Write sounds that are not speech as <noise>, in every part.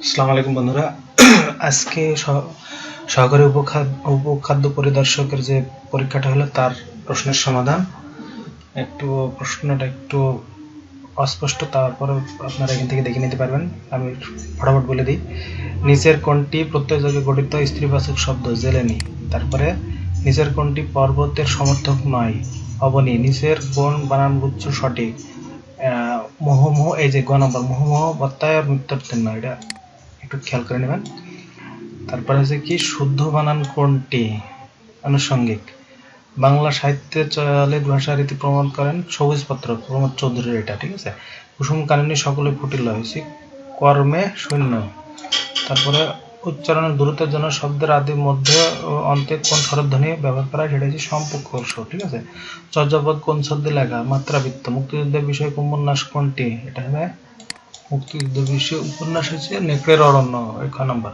আসসালামু আলাইকুম বন্ধুরা। <clears throat> আজকে সহ- সহকারী উপখাদ্য উপখাদ্য পরিদর্শকের যে পরীক্ষাটা হলো, তার প্রশ্নের সমাধান। একটু প্রশ্নটা একটু অস্পষ্ট তারপরে আপনারা এখান থেকে দেখে নিতে পারবেন। আমি ফটাফট বলে দিই। নিচের কোনটি প্রত্যয়যোগে গঠিত স্ত্রীবাচক শব্দ, জেলেনি। তারপরে, নিচের কোনটি পর্বতের সমর্থক নয়, অবনী। নিচের কোন বানানগুচ্ছ সঠিক। মোহমোহ, এই যে গ নম্বর, মোহমোহ বত্তায় আর মৃত্যুর্থের নয়। এটা একটু খেয়াল করে নেবেন। তারপরে হচ্ছে কি, শুদ্ধ বানান কোনটি? আনুষঙ্গিক। বাংলা সাহিত্যে চলিত ভাষা রীতি প্রমাণ করেন সবুজ পত্র, প্রমোদ চৌধুরীর এটা, ঠিক আছে? কুসুম কাননী সকলে ফুটিল, হয়েছে কর্মে শূন্য। তারপরে উচ্চারণের দূরত্বের জন্য শব্দের আদি মধ্যে অন্তে কোন স্বরধ্বনি ব্যবহার করা সেটা হচ্ছে সম্পর্কর্ষ, ঠিক আছে? চর্যাপদ কোন শব্দে লেখা? মাত্রাবৃত্ত। মুক্তিযুদ্ধের বিষয়ে উপন্যাস কোনটি? এটা হবে মুক্তিযুদ্ধ বিষয়ে উপন্যাস হচ্ছে নেকড়ের অরণ্য এক নম্বর।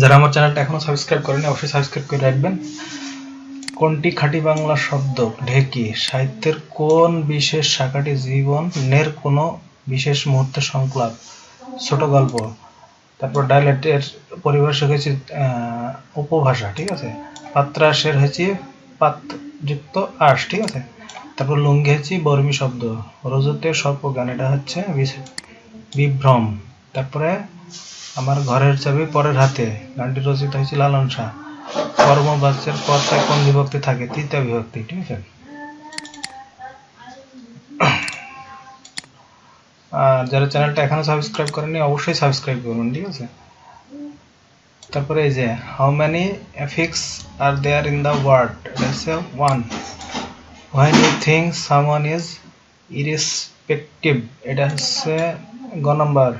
যারা আমার চ্যানেলটা এখনও সাবস্ক্রাইব করেনি, অবশ্যই সাবস্ক্রাইব করে রাখবেন। কোনটি খাঁটি বাংলা শব্দ? ঢেকি। সাহিত্যের কোন বিশেষ শাখাটি জীবনের কোনো বিশেষ মুহূর্তের সংকলাপ ছোট গল্প। তারপর ডায়ালেক্টের পরিভাষা হয়েছে উপভাষা, ঠিক আছে? পাত্রাসের হয়েছে পাতযুক্ত আস ঠিক আছে? তারপর লুঙ্গি হচ্ছে বর্মী শব্দ। রজতের সর্পগান এটা হচ্ছে বিভ্রম। তারপরে আমার ঘরের চাবি পরের হাতে। গানটি রচিত হয়েছে লালন শাহ। কর্মবাচ্যের কর্তায় কোন বিভক্তি থাকে? তৃতীয় বিভক্তি, ঠিক আছে? আর যারা চ্যানেলটা এখনও সাবস্ক্রাইব করেনি অবশ্যই সাবস্ক্রাইব করুন, ঠিক আছে? তারপরে এই যে how many affix are there in the word one when you think someone is irrespective? এটা হচ্ছে গ নাম্বার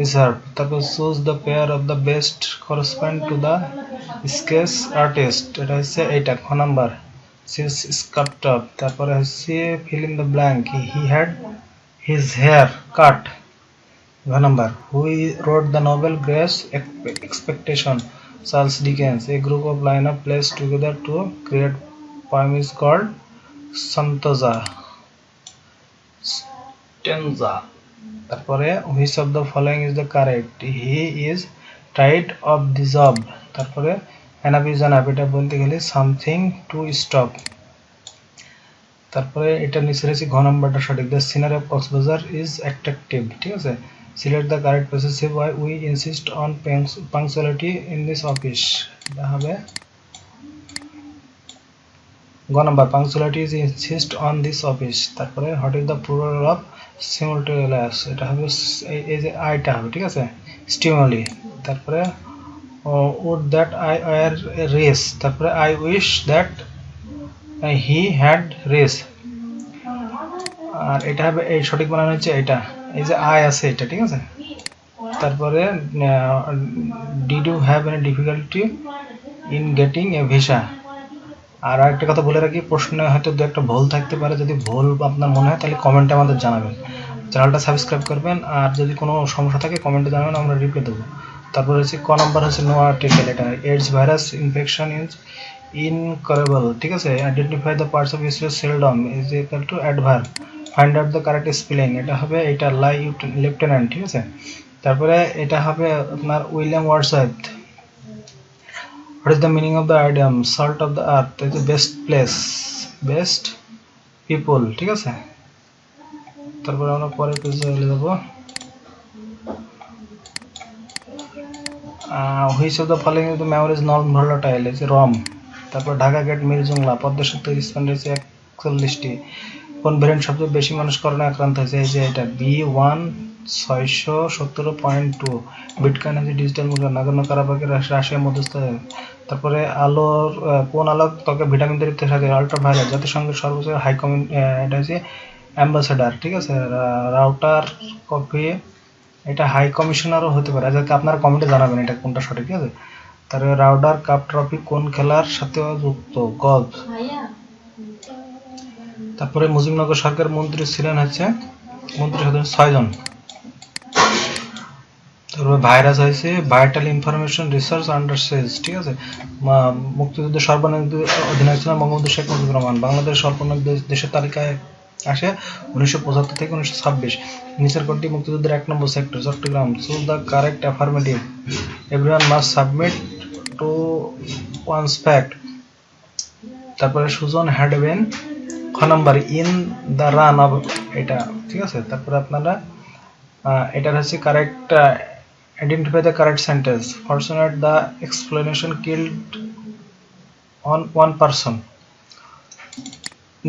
রিসার্ভ তারপর choose the pair of the best correspond to the sketch artist এটা হচ্ছে এইটা, খ নাম্বার। সিস স্কাল্পটর তারপরে হচ্ছে fill in the blank he had his hair cut ঘ number. Who wrote the novel great expectation Charles Dickens a group of line of place together to create poem is called Santoza. Stanza. তারপরে which of the following is the correct he is tired of the job তারপরে enough is enough এটা বলতে গেলে something to stop তারপরে এটা নিচে রয়েছে ঘ নম্বরটা সঠিক the scenery of Cox's Bazar is attractive ঠিক আছে the correct possessive why we insist on punct- punctuality in this office এটা হবে গ number punctuality is insist on this office তারপরে what is the plural of simultaneous এটা হবে এই- যে আইটা হবে, ঠিক আছে? স্টিমুলি তারপরে would that I were rich তারপরে I wish that he had rich আর এটা হবে, এই সঠিক বানানো হচ্ছে এটা। এই যে আই আছে এটা, ঠিক আছে? তারপরে did you have any difficulty in getting a visa আর একটা কথা বলে রাখি, প্রশ্নে হয়তো দু একটা ভুল থাকতে পারে, যদি ভুল আপনার মনে হয়, তাহলে কমেন্টে আমাদের জানাবেন। চ্যানেলটা সাবস্ক্রাইব করবেন, আর যদি কোনো সমস্যা থাকে কমেন্টে জানাবেন, আমরা রিপ্লাই দেবো। তারপর হচ্ছে, ক নম্বর হচ্ছে নো আর্টিকেল এটা AIDS virus infection is incurable ঠিক আছে? Identify the parts of speech seldom is equal to adverb find out the correct spelling এটা হবে, এটা লাই লেফটেন্যান্ট ঠিক আছে? তারপরে এটা হবে আপনার William Wordsworth What is the meaning of the idiom? Salt of the earth is the best place. Best people. ঠিক আছে? তারপরে আমরা পরের পেজে চলে যাব। Which of the following is the memories non volatile is ROM তারপর ঢাকা গেট মির্জুংলা পদ্মা সেতু স্পেন রয়েছে একচল্লিশটি কোন ভ্যারিয়েন্ট সবচেয়ে বেশি মানুষ করোনা আক্রান্ত হয়েছে? এই যে এটা বি ওয়ান ছয়শো সত্তর পয়েন্ট টু বিটকয়েন হচ্ছে ডিজিটাল মুদ্রা নাগর্ণ কারাবাগের রাশিয়া মধ্যস্থ। তারপরে আলোর কোন আলো ত্বকে ভিটামিন তৈরিতে সাহায্য আল্ট্রা ভায়োলেট জাতিসংঘের সর্বোচ্চ হাই কমিন এটা হচ্ছে অ্যাম্বাসেডার ঠিক আছে? রাউটার কপি এটা হাই কমিশনারও হতে পারে। যাতে আপনারা কমেন্টে জানাবেন এটা কোনটা সঠিক, ঠিক আছে? তারপরে রাউডার কাপ ট্রফি কোন খেলার সাথে যুক্ত? গলফ তারপরে মুজিবনগর সরকার মন্ত্রী ছিলেন হচ্ছে মন্ত্রী সদস্য ছয়জন। তারপরে ভাইরাস হয়েছে vital information research under siege ঠিক আছে? মা- মুক্তিযুদ্ধের সর্বাধিনায়ক অধিনায়ক ছিলেন বঙ্গবন্ধু শেখ মুজিবুর রহমান। বাংলাদেশ সর্বাধিক দেশের তালিকায় আসে উনিশশো পঁচাত্তর থেকে উনিশশো ছাব্বিশ। নিচের কোনটি মুক্তিযুদ্ধের এক নম্বর sector Chittagong. Choose the correct affirmative everyone must submit to one's fate তারপরে সুজন হ্যাড বেন খ number in the run of এটা, ঠিক আছে? তারপরে আপনারা এটার হচ্ছে correct identify the correct sentence fortunate the explanation killed on one person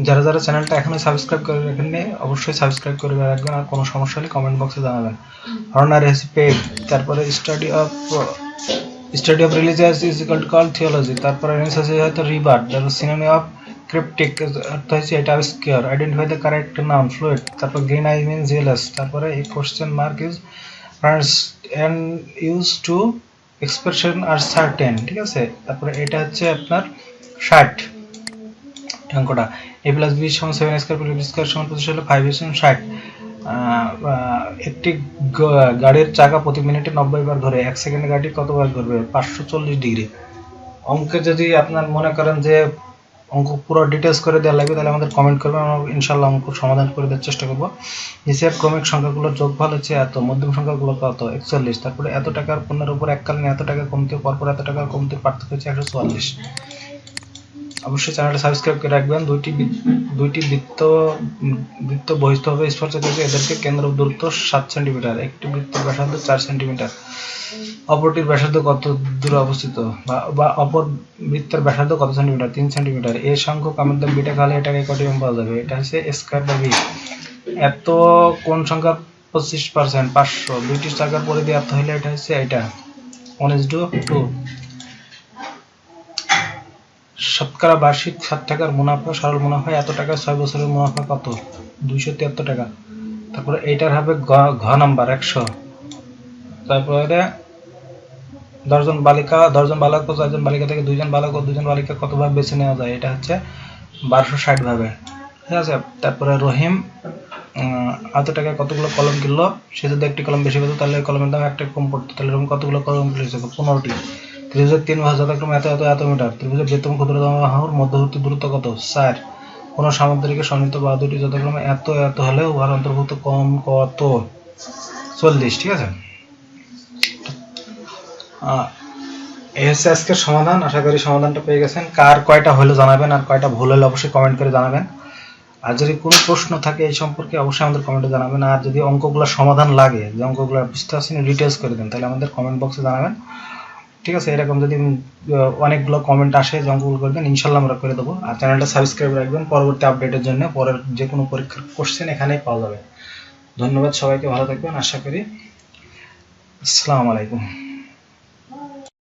যারা যারা চ্যানেলটা এখনও সাবস্ক্রাইব করে রাখেননি, অবশ্যই সাবস্ক্রাইব করে রাখবেন আর কোনো সমস্যা হলে কমেন্ট বক্সে জানাবেন। হর্নার রেসিপি তারপরে study of study of religious is equal call theology তারপরে নেক্সট আছে হয়তো রিবার তারপর সিনোনি অফ ক্রিপ্টিক অর্থ হচ্ছে এটা আবিষ্কার identify the correct noun fluid তারপর গ্রিন আই মিন জেলাস তারপরে এই question mark is and use to expression are certain ঠিক আছে? তারপরে এটা হচ্ছে আপনার ষাট অঙ্কটা। এ প্লাস বি সমান সেভেন স্কোয়ার প্লাস স্কোয়ার সমান পঁচিশ হলে ফাইভ সমান ষাট। একটি গাড়ির চাকা প্রতি মিনিটে নব্বই বার ঘুরে এক সেকেন্ডে গাড়ি কতবার ঘুরবে? পাঁচশো চল্লিশ ডিগ্রি। অঙ্কে যদি আপনার মনে করেন যে অঙ্ক পুরো ডিটেলস করে দেওয়া লাগবে, তাহলে আমাদের কমেন্ট করবেন, আমরা ইনশাল্লাহ অঙ্ক সমাধান করে দেওয়ার চেষ্টা করব। নিচের ক্রমিক সংখ্যাগুলোর যোগফল হচ্ছে এত, মধ্যম সংখ্যাগুলো কত? একচল্লিশ, তারপরে এত টাকার পণ্যের উপর এককালীন এত টাকা কমতে, পরপর এত টাকার কমতে পার্থক্য হচ্ছে একশো চুয়াল্লিশ। অবশ্যই চ্যানেলটা সাবস্ক্রাইব করে রাখবেন। দুইটি দুইটি বৃত্ত বৃত্ত বহিস্থভাবে স্পর্শ করেছে এদেরকে কেন্দ্র দূরত্ব সাত সেন্টিমিটার একটি বৃত্তের ব্যাসার্ধ চার সেন্টিমিটার অপরটির ব্যাসার্ধ কত দূরে অবস্থিত? বা- অপর বৃত্তের ব্যাসার্ধ কত সেন্টিমিটার তিন সেন্টিমিটার এ সংখ্যক আমের দাম বিটা খালে এটাকে কটি পাওয়া যাবে। এটা হচ্ছে স্কয়ার বা বি এত কোন সংখ্যা পঁচিশ পার্সেন্ট পাঁচশো। দুইটি টাকার পরিধি এত হলে এটা হচ্ছে এটা। ওয়ান ইজ টু টু শতকরা বার্ষিক সাত টাকার মুনাফা, সরল মুনাফা এত টাকা, ছয় বছরের মুনাফা কত? দুইশো তিয়াত্তর টাকা। তারপরে এইটার হবে ঘ নাম্বার, একশো। তারপরে দশজন বালিকা, দশজন বালক ও চারজন বালিকা থেকে দুইজন বালক ও দুজন বালিকা কতভাবে বেছে নেওয়া যায়? এটা হচ্ছে বারোশো ষাট ভাবে। ঠিক আছে? তারপরে রহিম এত টাকায় কতগুলো কলম কিনলো? সে যদি একটি কলম বেশি পেতো, তাহলে কলমের দাম একটা কম পড়তো। তাহলে এরকম কতগুলো কলম কিনেছে পনেরোটি। ত্রিভুজের তিন ভাগ যথাক্রমে এত এত এত মিটার। ত্রিভুজের বৃহত্তম ক্ষুদ্রতম বাহুর মধ্যবর্তী দূরত্ব কত? চার কোন সামুদ্রিকের সন্নিহিত বাহু দুটি যথাক্রমে এত এত হলে উহার অন্তর্ভুক্ত কম কত? চল্লিশ, ঠিক আছে? এই আজকের সমাধান, আশা করি সমাধানটা পেয়ে গেছেন। কার কয়টা হলো জানাবেন আর কয়টা ভুল হলে অবশ্যই কমেন্ট করে জানাবেন। আর যদি কোনো প্রশ্ন থাকে এই সম্পর্কে অবশ্যই আমাদের কমেন্টে জানাবেন। আর যদি অঙ্কগুলো সমাধান লাগে, যে অঙ্কগুলো বুঝতে পারছেন ডিটেলস করে দেন, তাহলে আমাদের কমেন্ট বক্সে জানাবেন। ঠিক আছে, এরকম যদি অনেকগুলো কমেন্ট আসে, জঙ্গল করবেন, ইনশাল্লাহ আমরা করে দেবো। আর চ্যানেলটা সাবস্ক্রাইব রাখবেন, পরবর্তী আপডেটের জন্য, পরের যে কোনো পরীক্ষার কোশ্চেন এখানেই পাওয়া যাবে। ধন্যবাদ সবাইকে, ভালো থাকবেন, আশা করি। আসসালামু আলাইকুম।